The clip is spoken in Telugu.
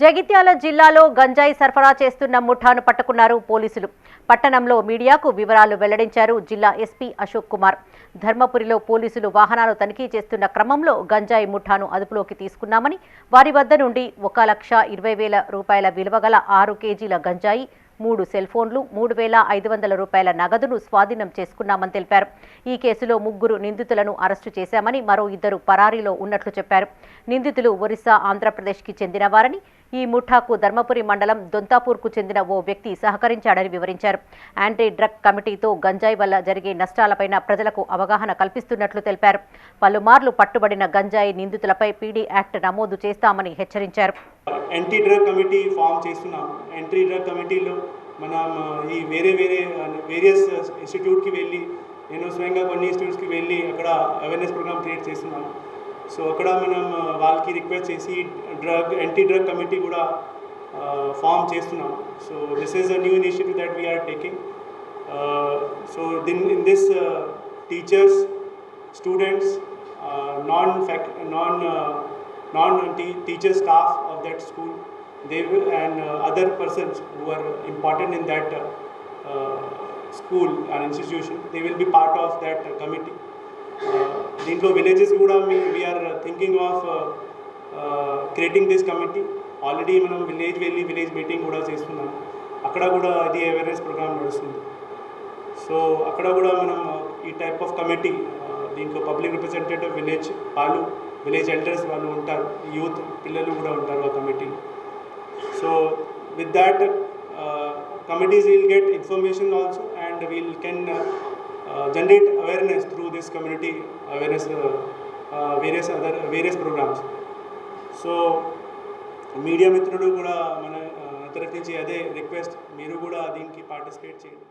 జగిత్యాల జిల్లాలో గంజాయి సరఫరా చేస్తున్న ముఠాను పట్టుకున్నారు పోలీసులు. పట్టణంలో మీడియాకు వివరాలు వెల్లడించారు జిల్లా ఎస్పీ అశోక్ కుమార్. ధర్మపురిలో పోలీసులు వాహనాలు తనిఖీ చేస్తున్న క్రమంలో గంజాయి ముఠాను అదుపులోకి తీసుకున్నామని వారి వద్ద నుండి ఒక లక్ష ఇరవై వేల రూపాయల విలువగల ఆరు కేజీల గంజాయి మూడు సెల్ ఫోన్లు మూడు వేల ఐదు వందల రూపాయల నగదును స్వాధీనం చేసుకున్నామని తెలిపారు. ఈ కేసులో ముగ్గురు నిందితులను అరెస్టు చేశామని మరో ఇద్దరు పరారీలో ఉన్నట్లు చెప్పారు. నిందితులు ఒరిస్సా ఆంధ్రప్రదేశ్కి చెందినవారని ఈ ముఠాకు ధర్మపురి మండలం దొంతాపూర్కు చెందిన ఓ వ్యక్తి సహకరించాడని వివరించారు. యాంటీ డ్రగ్ కమిటీతో గంజాయి వల్ల జరిగే నష్టాలపైన ప్రజలకు అవగాహన కల్పిస్తున్నట్లు తెలిపారు. పలుమార్లు పట్టుబడిన గంజాయి నిందితులపై పీడీ యాక్ట్ నమోదు చేస్తామని హెచ్చరించారు. యాంటీ డ్రగ్ కమిటీ ఫామ్ చేస్తున్నాం. యాంటీ డ్రగ్ కమిటీలో మనం ఈ వేరే వేరే వేరియస్ ఇన్స్టిట్యూట్కి వెళ్ళి నేను స్వయంగా కొన్ని ఇన్స్టిట్యూట్స్కి వెళ్ళి అక్కడ అవేర్నెస్ ప్రోగ్రామ్ క్రియేట్ చేస్తున్నాను. సో అక్కడ మనం వాళ్ళకి రిక్వెస్ట్ చేసి డ్రగ్ యాంటీ డ్రగ్ కమిటీ కూడా ఫామ్ చేస్తున్నాం so this is a new initiative that we're taking so then in this teachers students, uh, non-fac, non, uh, non-teacher staff of that school, they will, and uh, other persons who are important in that uh, uh, school and institution, they will be part of that uh, committee. Uh, దీంట్లో విలేజెస్ కూడా మీ we are thinking of creating this committee already మనం విలేజ్ వెళ్ళి విలేజ్ మీటింగ్ కూడా చేస్తున్నాం. అక్కడ కూడా అది అవేర్నెస్ ప్రోగ్రామ్ నడుస్తుంది. సో అక్కడ కూడా మనం ఈ టైప్ ఆఫ్ కమిటీ దీంట్లో పబ్లిక్ రిప్రజెంటేటివ్ విలేజ్ వాళ్ళు విలేజ్ ఎల్డర్స్ వాళ్ళు ఉంటారు. యూత్ పిల్లలు కూడా ఉంటారు ఆ కమిటీలో so with that committees will get information also and we'll can generate awareness through this community awareness various other various programs so media మిత్రులు కూడా మన తరఫు నుంచి అదే రిక్వెస్ట్ మీరు కూడా దీనికి పార్టిసిపేట్ చేయండి.